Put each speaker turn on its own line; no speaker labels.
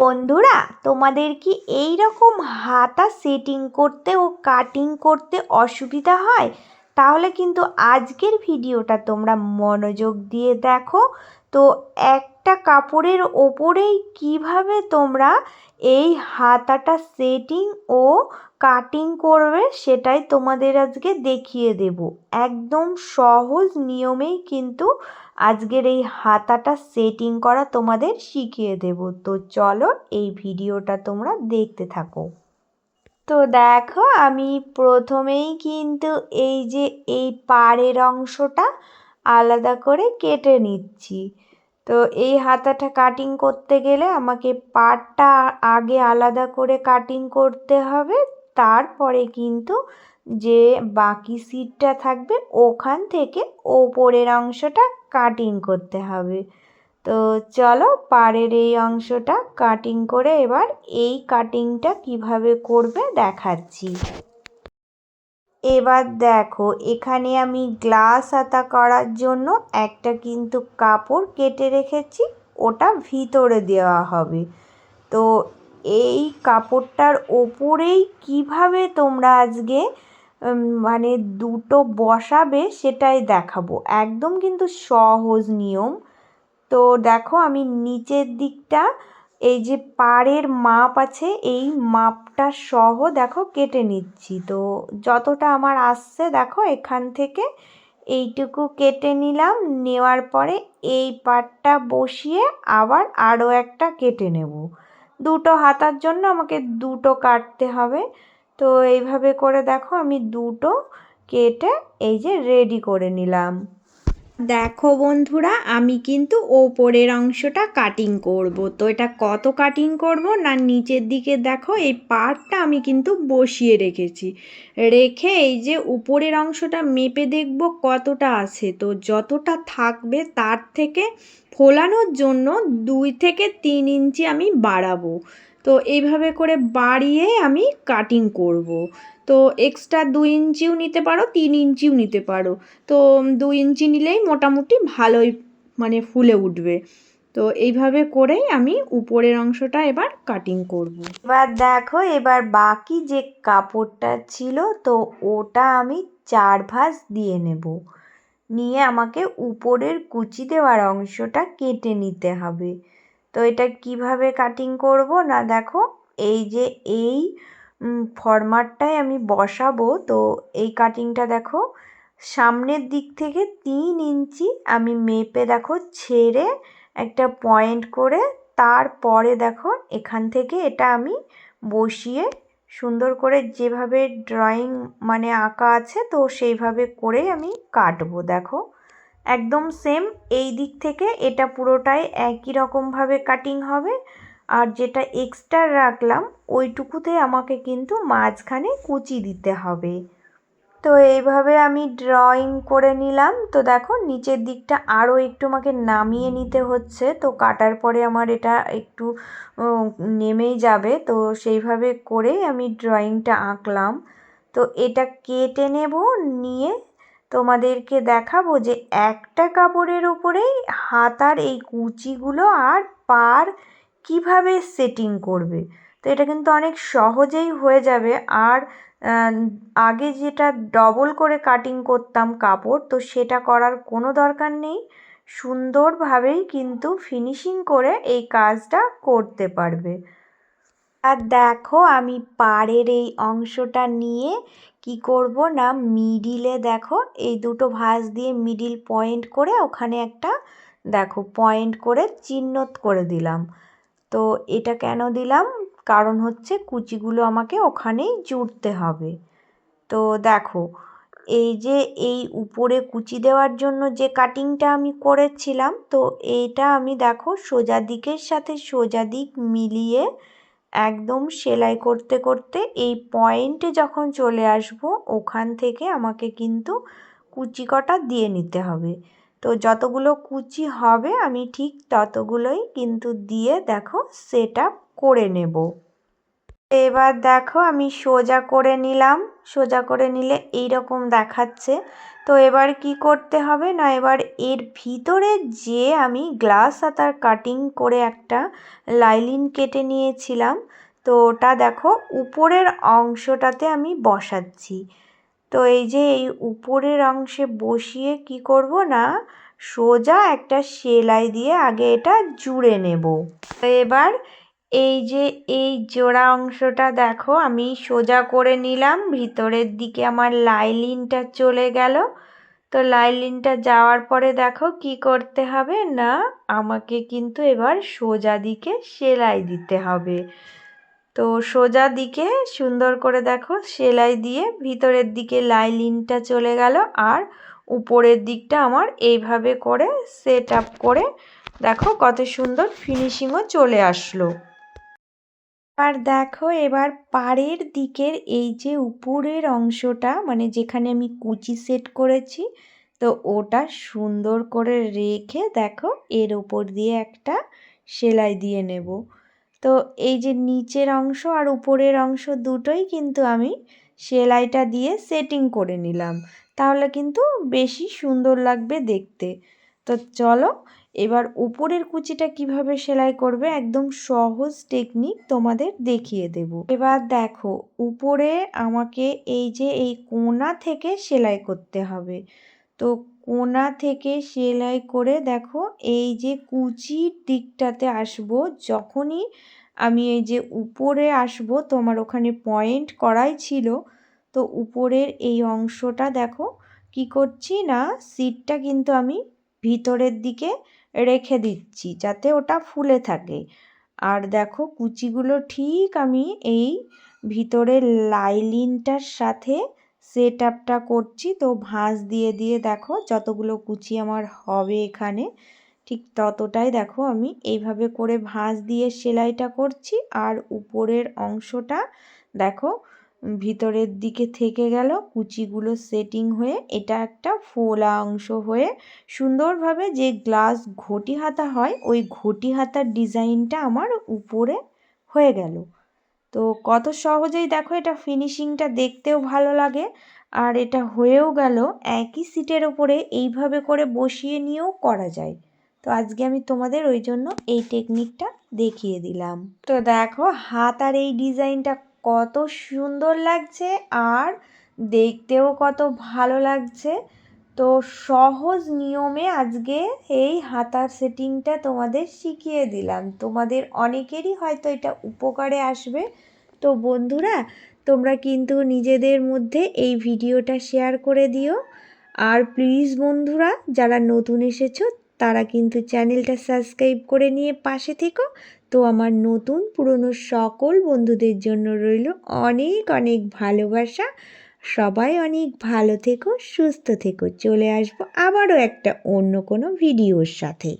বন্ধুরা, তোমাদের কি এই রকম হাতা সেটিং করতে ও কাটিং করতে অসুবিধা হয়? তাহলে কিন্তু আজকের ভিডিওটা তোমরা মনোযোগ দিয়ে দেখো। তো একটা কাপড়ের ওপরেই কীভাবে তোমরা এই হাতাটা সেটিং ও কাটিং করবে সেটাই তোমাদের আজকে দেখিয়ে দেব। একদম সহজ নিয়মেই কিন্তু আজকের এই হাতাটা সেটিং করা তোমাদের শিখিয়ে দেব। তো চলো এই ভিডিওটা তোমরা দেখতে থাকো। তো দেখো, আমি প্রথমেই কিন্তু এই যে এই পাড়ের অংশটা আলাদা করে কেটে নিচ্ছি। তো এই হাতাটা কাটিং করতে গেলে আমাকে পাড়টা আগে আলাদা করে কাটিং করতে হবে, তারপরে কিন্তু যে বাকি সিটটা থাকবে, ওখান থেকে ওপরের অংশটা কাটিং করতে হবে। তো চলো পাড়ের এই অংশটা কাটিং করে এবার এই কাটিংটা কীভাবে করবে দেখাচ্ছি। এবার দেখো, এখানে আমি গ্লাস হাতা করার জন্য একটা কিন্তু কাপড় কেটে রেখেছি, ওটা ভিতরে দেওয়া হবে। তো এই কাপড়টার ওপরেই কীভাবে তোমরা আজকে মানে দুটো বসাবে সেটাই দেখাবো। একদম কিন্তু সহজ নিয়ম। তো দেখো আমি নিচের দিকটা, এই যে পাড়ের মাপ আছে, এই মাপটা সহ দেখো কেটে নিচ্ছি। তো যতটা আমার আসছে দেখো এখান থেকে এইটুকু কেটে নিলাম। নেওয়ার পরে এই পাটটা বসিয়ে আবার আরও একটা কেটে নেব। দুটো হাতার জন্য আমাকে দুটো কাটতে হবে। তো এইভাবে করে দেখো আমি দুটো কেটে এই যে রেডি করে নিলাম। দেখো বন্ধুরা, আমি কিন্তু ওপরের অংশটা কাটিং করব। তো এটা কত কাটিং করব না নিচের দিকে দেখো, এই পার্টটা আমি কিন্তু বসিয়ে রেখেছি। রেখে এই যে উপরের অংশটা মেপে দেখব কতটা আছে। তো যতটা থাকবে তার থেকে ফোলানোর জন্য দুই থেকে তিন ইঞ্চি আমি বাড়াবো। তো এইভাবে করে বাড়িয়ে আমি কাটিং করব। তো এক্সট্রা দুই ইঞ্চিও নিতে পারো, তিন ইঞ্চিও নিতে পারো তো দুই ইঞ্চি নিলেই মোটামুটি ভালোই মানে ফুলে উঠবে তো এইভাবে করেই আমি উপরের অংশটা এবার কাটিং করব। এবার দেখো, এবার বাকি যে কাপড়টা ছিল, তো ওটা আমি চার ভাঁজ দিয়ে নেব নিয়ে আমাকে উপরের কুচি দেওয়ার অংশটা কেটে নিতে হবে তো এটা কীভাবে কাটিং করব? না, দেখো, এই যে এই ফরম্যাটটাই আমি বসাবো, তো এই কাটিংটা দেখো, সামনের দিক থেকে তিন ইঞ্চি আমি মেপে দেখো, ছেড়ে একটা পয়েন্ট করে তারপরে দেখো, এখান থেকে এটা আমি বসিয়ে সুন্দর করে যেভাবে ড্রয়িং মানে আঁকা আছে, তো সেইভাবে করেই আমি কাটবো, দেখো। একদম সেম এই দিক থেকে এটা পুরোটাই একই রকমভাবে কাটিং হবে। আর যেটা এক্সট্রা রাখলাম, ওইটুকুতে আমাকে কিন্তু মাঝখানে কুচি দিতে হবে। তো এইভাবে আমি ড্রয়িং করে নিলাম। তো দেখো, নিচের দিকটা আরও একটু আমাকে নামিয়ে নিতে হচ্ছে। তো কাটার পরে আমার এটা একটু নেমেই যাবে। তো সেইভাবে করেই আমি ড্রয়িংটা আঁকলাম। তো এটা কেটে নেব, নিয়ে তোমাদেরকে দেখাবো যে একটা কাপড়ের উপরেই হাতার এই কুচিগুলো আর পার কীভাবে সেটিং করবে। তো এটা কিন্তু অনেক সহজেই হয়ে যাবে। আর আগে যেটা ডবল করে কাটিং করতাম কাপড়, তো সেটা করার কোনো দরকার নেই। সুন্দরভাবেই কিন্তু ফিনিশিং করে এই কাজটা করতে পারবে। আর দেখো আমি পাড়ের এই অংশটা নিয়ে কি করব না মিডিলে দেখো, এই দুটো ভাঁজ দিয়ে মিডিল পয়েন্ট করে ওখানে একটা দেখো পয়েন্ট করে চিহ্নত করে দিলাম। তো এটা কেন দিলাম? কারণ হচ্ছে কুচিগুলো আমাকে ওখানেই জুড়তে হবে। তো দেখো, এই যে এই উপরে কুচি দেওয়ার জন্য যে কাটিংটা আমি করেছিলাম, তো এইটা আমি দেখো সোজা দিকের সাথে সোজা দিক মিলিয়ে একদম সেলাই করতে করতে এই পয়েন্টে যখন চলে আসব, ওখান থেকে আমাকে কিন্তু কুচি কটা দিয়ে নিতে হবে। তো যতগুলো কুচি হবে, আমি ঠিক ততগুলোই কিন্তু দিয়ে দেখো সেট করে নেব। এবার দেখো আমি সোজা করে নিলাম। সোজা করে নিলে এই রকম দেখাচ্ছে। তো এবার কি করতে হবে না, এবার এর ভিতরে যে আমি গ্লাস হাতার কাটিং করে একটা লাইলিন কেটে নিয়েছিলাম, তো ওটা দেখো উপরের অংশটাতে আমি বসাচ্ছি। তো এই যে এই উপরের অংশে বসিয়ে কি করব না, সোজা একটা সেলাই দিয়ে আগে এটা জুড়ে নেব। এবার এই যে এই জোড়া অংশটা দেখো, আমি সোজা করে নিলাম, ভিতরের দিকে আমার লাইলিনটা চলে গেল। তো লাইলিনটা যাওয়ার পরে দেখো কি করতে হবে? না, আমাকে কিন্তু এবার সোজা দিকে সেলাই দিতে হবে। তো সোজা দিকে সুন্দর করে দেখো, সেলাই দিয়ে ভিতরের দিকে লাইলিনটা চলে গেল আর উপরের দিকটা আমার এইভাবে করে সেট আপ করে দেখো কত সুন্দর ফিনিশিংও চলে আসলো। আর দেখো এবার পাড়ের দিকের এই যে উপরের অংশটা মানে যেখানে আমি কুচি সেট করেছি, তো ওটা সুন্দর করে রেখে দেখো এর ওপর দিয়ে একটা সেলাই দিয়ে নেব। তো এই যে নিচের অংশ আর উপরের অংশ দুটোই কিন্তু আমি সেলাইটা দিয়ে সেটিং করে নিলাম। তাহলে কিন্তু বেশি সুন্দর লাগবে দেখতে। তো চলো, এবার উপরের কুচিটা কীভাবে সেলাই করবে একদম সহজ টেকনিক তোমাদের দেখিয়ে দেব। এবার দেখো, উপরে আমাকে এই যে এই কোনা থেকে সেলাই করতে হবে। তো কোনা থেকে সেলাই করে দেখো, এই যে কুচির দিকটাতে আসব, যখনই আমি এই যে উপরে আসব, তোমার ওখানে পয়েন্ট করাই ছিল, তো উপরের এই অংশটা দেখো, কি করছি না সিটটা কিন্তু আমি ভিতরের দিকে রেখে দিচ্ছি যাতে ওটা ফুলে থাকে। আর দেখো কুচিগুলো ঠিক আমি এই ভিতরের লাইলিনটার সাথে সেট আপটা করছি। তো ভাঁজ দিয়ে দিয়ে দেখো যতগুলো কুচি আমার হবে এখানে, ঠিক ততটাই দেখো আমি এইভাবে করে ভাঁজ দিয়ে সেলাইটা করছি। আর উপরের অংশটা দেখো ভিতরের দিকে থেকে গেল, কুচিগুলো সেটিং হয়ে এটা একটা ফোলা অংশ হয়ে সুন্দরভাবে যে গ্লাস ঘটি হাতা হয়, ওই ঘটি হাতার ডিজাইনটা আমার উপরে হয়ে গেল। তো কত সহজেই দেখো এটা ফিনিশিংটা দেখতেও ভালো লাগে, আর এটা হয়েও গেল একই সিটের ওপরে এইভাবে করে বসিয়ে নিয়েও করা যায়। তো আজকে আমি তোমাদের ওই জন্য এই টেকনিকটা দেখিয়ে দিলাম। তো দেখো হাত আর এই ডিজাইনটা কত সুন্দর লাগছে আর দেখতেও কত ভালো লাগছে। তো সহজ নিয়মে আজকে এই হাতার সেটিংটা তোমাদের শিখিয়ে দিলাম। তোমাদের অনেকেরই হয়তো এটা উপকারে আসবে। তো বন্ধুরা, তোমরা কিন্তু নিজেদের মধ্যে এই ভিডিওটা শেয়ার করে দিও। আর প্লিজ বন্ধুরা, যারা নতুন এসেছ তারা কিন্তু চ্যানেলটা সাবস্ক্রাইব করে নিয়ে পাশে থেকো। তো আমার নতুন পুরনো সকল বন্ধুদের জন্য রইল অনেক অনেক ভালোবাসা। সবাই অনেক ভালো থেকো, সুস্থ থেকো। চলে আসব আবারও একটা অন্য কোনো ভিডিওর সাথে।